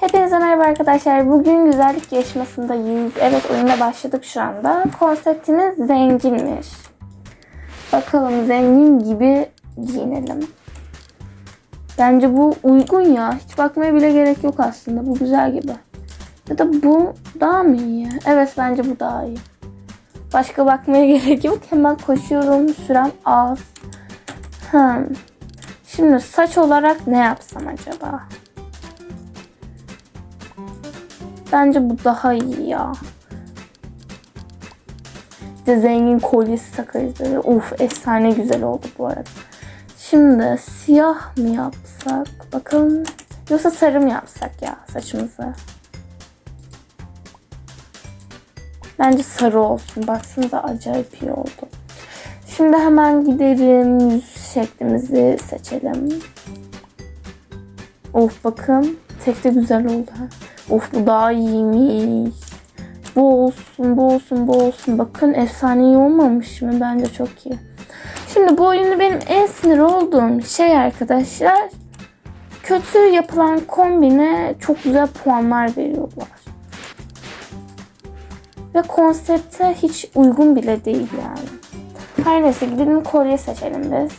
Hepinize merhaba arkadaşlar. Bugün güzellik yarışmasındayız. Evet oyuna başladık şu anda. Konseptimiz zenginmiş. Bakalım zengin gibi giyinelim. Bence bu uygun ya. Hiç bakmaya bile gerek yok aslında. Bu güzel gibi. Ya da bu daha mı iyi? Evet bence bu daha iyi. Başka bakmaya gerek yok. Hemen koşuyorum. Sürem az. Hmm. Şimdi saç olarak ne yapsam acaba? Bence bu daha iyi ya. De zengin kolyesi takarız böyle. Uf efsane güzel oldu bu arada. Şimdi siyah mı yapsak? Bakalım. Yoksa sarı mı yapsak ya saçımızı? Bence sarı olsun. Baksanıza acayip iyi oldu. Şimdi hemen gidelim. Yüz şeklimizi seçelim. Of bakın. Tek de güzel oldu. ha. Of bu daha iyiymiş. Bu olsun, bu olsun, bu olsun. Bakın efsane iyi olmamış mı? Bence çok iyi. Şimdi bu oyunda benim en sinir olduğum şey arkadaşlar. Kötü yapılan kombine çok güzel puanlar veriyorlar. Ve konsepte hiç uygun bile değil yani. Her neyse gidelim kolye seçelim biz.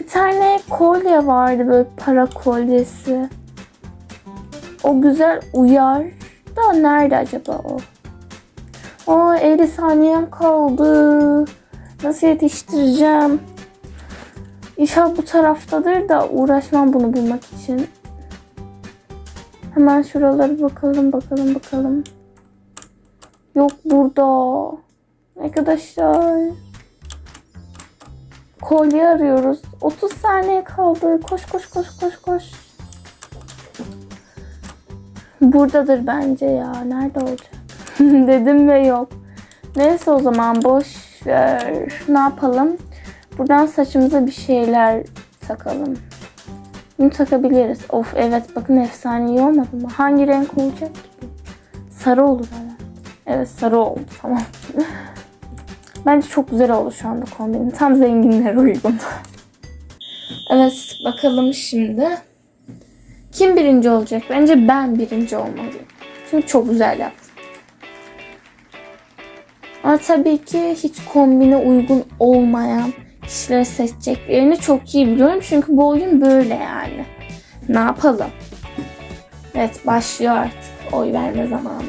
Bir tane kolye vardı böyle para kolyesi. O güzel uyar da nerede acaba o? O 50 saniyem kaldı. Nasıl yetiştireceğim? İnşallah bu taraftadır da uğraşmam bunu bulmak için. Hemen şuralara bakalım bakalım bakalım. Yok burada. Arkadaşlar. Kolye arıyoruz. 30 saniye kaldı. Koş koş koş koş koş. Buradadır bence ya. Nerede olacak? Dedim ve yok. Neyse o zaman boş ver. Ne yapalım? Buradan saçımıza bir şeyler takalım. Bunu takabiliriz. Of evet bakın efsane iyi olmadı mı? Hangi renk olacak ki? Sarı olur herhalde. Evet sarı oldu tamam. Bence çok güzel oldu şu anda kombinin. Tam zenginlere uygun. evet bakalım şimdi. Kim birinci olacak? Bence ben birinci olmalıyım. Çünkü çok güzel yaptım. Ama tabii ki hiç kombine uygun olmayan kişileri seçeceklerini çok iyi biliyorum. Çünkü bu oyun böyle yani. Ne yapalım? Evet başlıyor artık oy verme zamanı.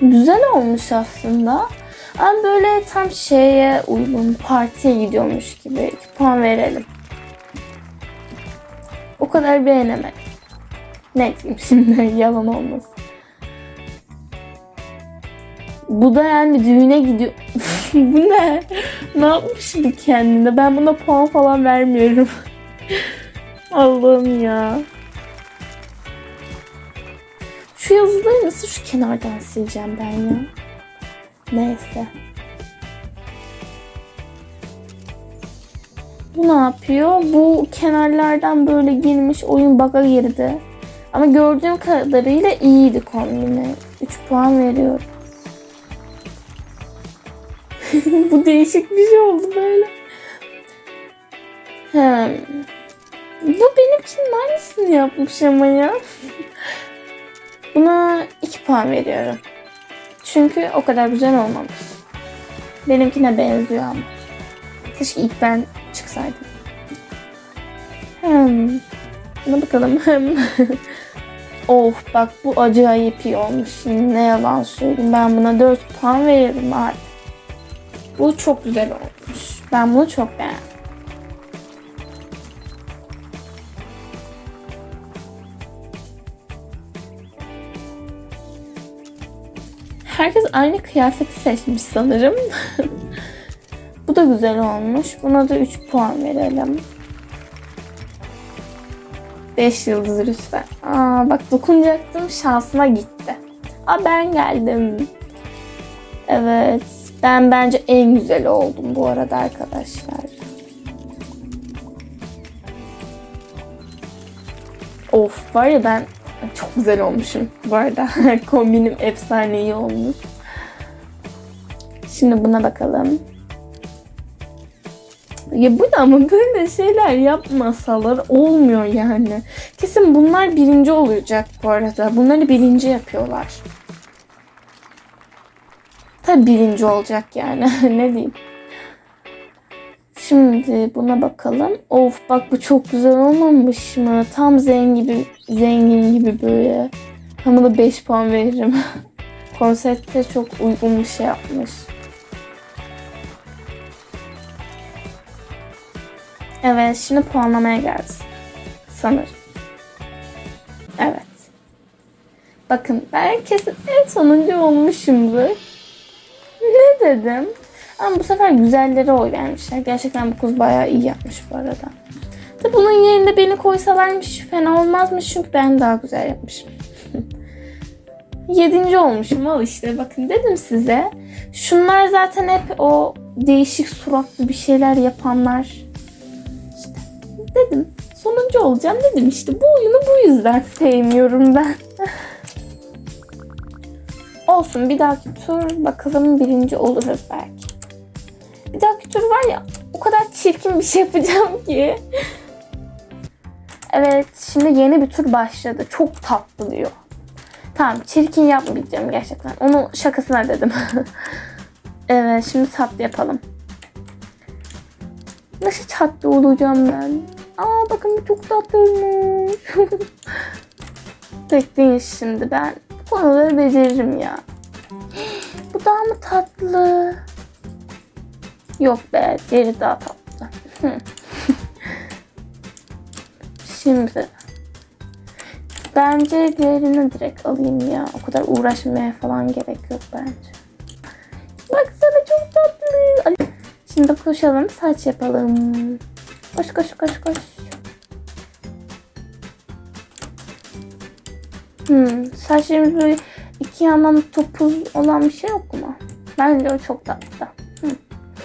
Güzel olmuş aslında. Ama böyle tam şeye uygun, partiye gidiyormuş gibi. 2 puan verelim. O kadar beğenemedim. Ne diyeyim şimdi yalan olmasın. Bu da yani düğüne gidiyor. Bu ne? Ne yapmış bu kendine? Ben buna puan falan vermiyorum. Allah'ım ya. Şu yazıları nasıl şu kenardan sileceğim ben ya? Neyse. Bu ne yapıyor? Bu kenarlardan böyle girmiş oyun bug'a girdi. Ama gördüğüm kadarıyla iyiydi kombini. 3 puan veriyorum. Bu değişik bir şey oldu böyle. Hem. Bu benimkinin aynısını yapmış ama ya. Buna 2 puan veriyorum. Çünkü o kadar güzel olmamış. Benimkine benziyor ama. Keşke ilk ben çıksaydım. Hmm. Buna bakalım. Of bak bu acayip iyi olmuş. Ne yalan söyleyeyim. Ben buna 4 puan veririm artık. Bu çok güzel olmuş. Ben bunu çok beğendim. Herkes aynı kıyafeti seçmiş sanırım. Bu da güzel olmuş. Buna da 3 puan verelim. 5 yıldız lütfen. Aa, bak dokunacaktım şansıma gitti. Aa ben geldim. Evet. Ben bence en güzel oldum bu arada arkadaşlar. Of var ya ben çok güzel olmuşum bu arada. Kombinim efsane iyi olmuş. Şimdi buna bakalım. Ya bu da ama böyle şeyler yapmasalar olmuyor yani. Kesin bunlar birinci olacak bu arada. Bunları birinci yapıyorlar. Tabii birinci olacak yani. ne diyeyim. Şimdi buna bakalım. Of bak bu çok güzel olmamış mı? Tam zengin gibi, zengin gibi böyle. Ben buna 5 puan veririm. Konsepte çok uygun bir şey yapmış. Evet, şimdi puanlamaya geldik. Sanırım. Evet. Bakın ben kesin en sonuncu olmuşumdur. Ne dedim? Ama bu sefer güzellere oy vermişler. Gerçekten bu kız bayağı iyi yapmış bu arada. Tabi bunun yerinde beni koysalarmış fena olmazmış çünkü ben daha güzel yapmışım. Yedinci olmuşum al işte bakın dedim size. Şunlar zaten hep o değişik suratlı bir şeyler yapanlar. İşte dedim sonuncu olacağım dedim işte bu oyunu bu yüzden sevmiyorum ben. Olsun bir dahaki tur bakalım birinci oluruz belki. Bir tur var ya o kadar çirkin bir şey yapacağım ki. Evet şimdi yeni bir tur başladı. Çok tatlı diyor. Tamam çirkin yapmayacağım gerçekten. Onu şakasına dedim. evet şimdi tatlı yapalım. Nasıl tatlı olacağım ben? Aa bakın çok tatlıymış. Bekleyin şimdi ben bu konuları beceririm ya. Bu daha mı tatlı? Yok be, diğeri daha tatlı. Şimdi bence diğerini direkt alayım ya. O kadar uğraşmaya falan gerek yok bence. Baksana çok tatlı. Şimdi koşalım, saç yapalım. Koş koş koş koş. Hmm, saçlarımız böyle iki yandan topuz olan bir şey yok mu? Bence o çok tatlı.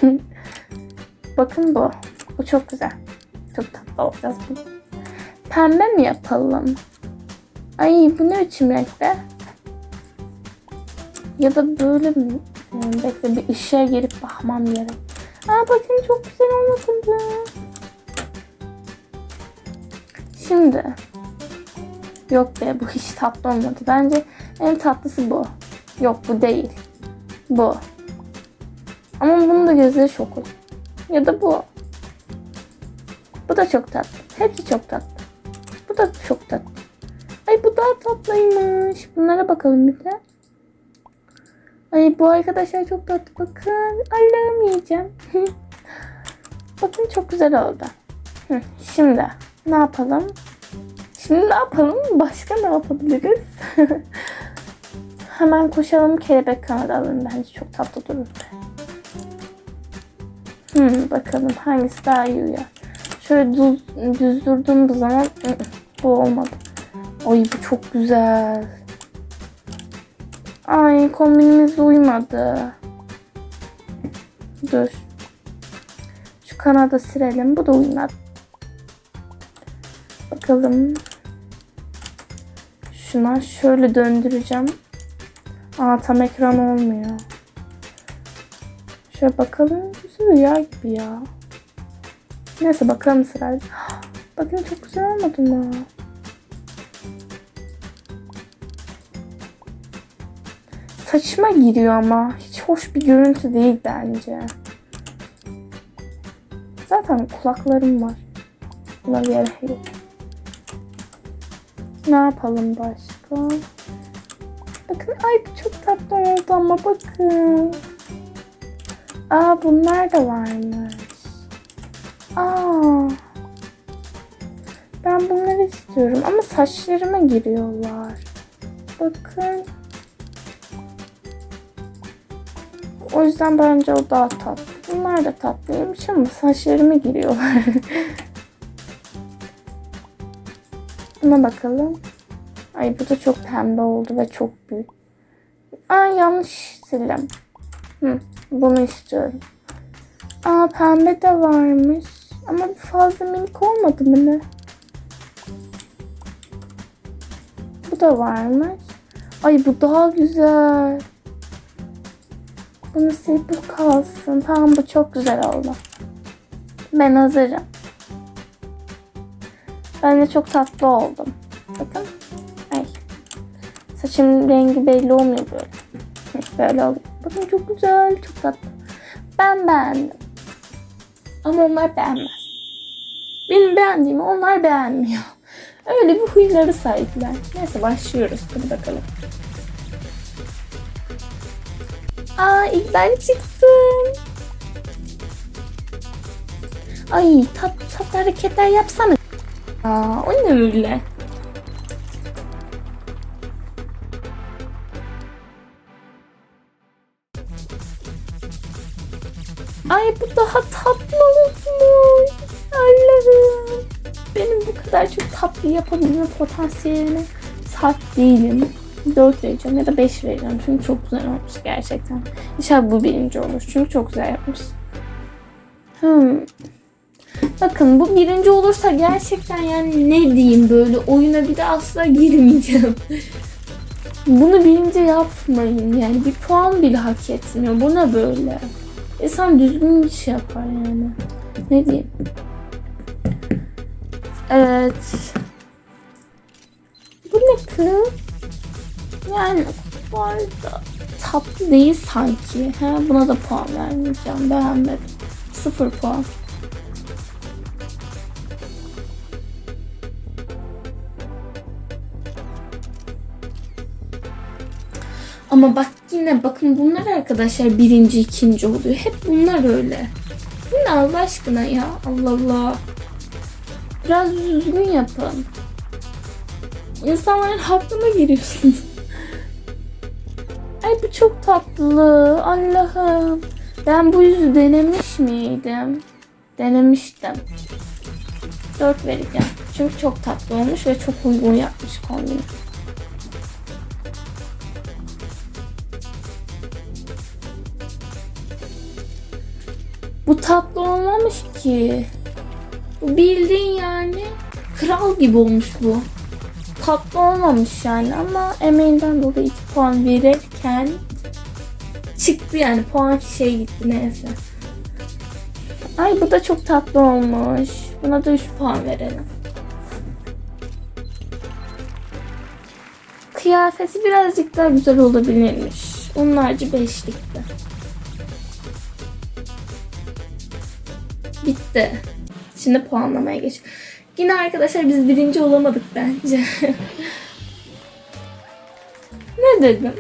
Bakın bu. Bu çok güzel. Çok tatlı olacağız bu. Pembe mi yapalım? Ay bu ne biçim renk be? Ya da böyle mi? Hmm, bekle bir ışığa girip bakmam gerek. Aa bakın çok güzel olmadı mı? Şimdi. Yok be bu hiç tatlı olmadı. Bence en tatlısı bu. Yok bu değil. Bu. Ama bunun da gözleri çok olur. Ya da bu. Bu da çok tatlı. Hepsi çok tatlı. Bu da çok tatlı. Ay bu daha tatlıymış. Bunlara bakalım bir de. Ay bu arkadaşlar çok tatlı. Bakın. Allah'ım yiyeceğim. Bakın çok güzel oldu. Şimdi ne yapalım? Şimdi ne yapalım? Başka ne yapabiliriz? Hemen koşalım kelebek kanadı alalım. Bence çok tatlı durur. Hmm, bakalım hangisi daha iyi uyar. Şöyle düz, düzdürdüğüm zaman bu olmadı. Ay bu çok güzel. Ay kombinimiz uymadı. Dur. Şu kanadı silelim. Bu da uymadı. Bakalım. Şuna şöyle döndüreceğim. Aa tam ekran olmuyor. Şöyle bakalım. Güzel uyar gibi ya. Neyse bakalım sırayla. Bakın çok güzel olmadı mı? Saçıma giriyor ama. Hiç hoş bir görüntü değil bence. Zaten kulaklarım var. Buna gerek yok. Ne yapalım başka? Bakın ay çok tatlı oldu ama bakın. Aa bunlar da varmış. Aa. Ben bunları istiyorum ama saçlarıma giriyorlar. Bakın. O yüzden bence o daha tatlı. Bunlar da tatlıymış ama saçlarıma giriyorlar. Buna bakalım. Ay bu da çok pembe oldu ve çok büyük. Aa yanlış sildim. Bunu istiyorum. Aa pembe de varmış. Ama bu fazla minik olmadı mı ne? Bu da varmış. Ay bu daha güzel. Bunu silip kalsın. Tamam bu çok güzel oldu. Ben hazırım. Ben de çok tatlı oldum. Bakın. Ay. Saçım rengi belli olmuyor böyle. Böyle oluyor. Bakın çok güzel, çok tatlı. Ben beğendim. Ama onlar beğenmez. Benim beğendiğimi onlar beğenmiyor. Öyle bir huyları sahipler. Neyse başlıyoruz. Hadi bakalım. Aa ilk ben çıktım. Ay tat, tatlı hareketler yapsana. Aa o ne öyle? Bu daha tatlı olmuş. Allah'ım. Benim bu kadar çok tatlı yapabilme potansiyeline sahip değilim. 4 vereceğim ya da 5 vereceğim. Çünkü çok güzel olmuş gerçekten. İnşallah bu birinci olur. Çünkü çok güzel yapmış. Hmm. Bakın bu birinci olursa gerçekten yani ne diyeyim böyle oyuna bir de asla girmeyeceğim. Bunu birinci yapmayın yani bir puan bile hak etmiyor. Bu ne böyle? İnsan düzgün bir şey yapar yani. Ne diyeyim? Evet. Bu ne kız? Yani bu arada tatlı değil sanki. He, buna da puan vermeyeceğim. Beğenmedim. Sıfır puan. Ama bak yine bakın bunlar arkadaşlar birinci ikinci oluyor. Hep bunlar öyle. Bu ne Allah aşkına ya Allah Allah. Biraz düzgün yapın. İnsanların hakkına giriyorsunuz. Ay bu çok tatlı. Allah'ım. Ben bu yüzü denemiş miydim? Denemiştim. 4 vereceğim. Çünkü çok tatlı olmuş ve çok uygun yapmış kombini. Bu tatlı olmamış ki. Bu bildiğin yani kral gibi olmuş bu. Tatlı olmamış yani ama emeğinden dolayı 2 puan verirken çıktı yani puan şey gitti neyse. Ay bu da çok tatlı olmuş. Buna da 3 puan verelim. Kıyafeti birazcık daha güzel olabilirmiş. Onun harcı 5'likti. Bitti. Şimdi puanlamaya geç. Yine arkadaşlar biz birinci olamadık bence. ne dedim?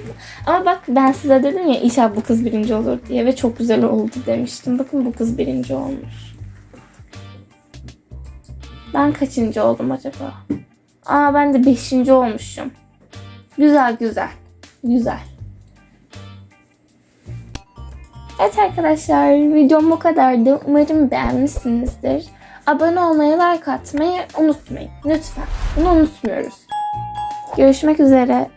Ama bak ben size dedim ya inşallah bu kız birinci olur diye ve çok güzel oldu demiştim. Bakın bu kız birinci olmuş. Ben kaçıncı oldum acaba? Aa ben de beşinci olmuşum. Güzel güzel. Güzel. Evet arkadaşlar videom bu kadardı. Umarım beğenmişsinizdir. Abone olmayı, like atmayı unutmayın. Lütfen. Bunu unutmuyoruz. Görüşmek üzere.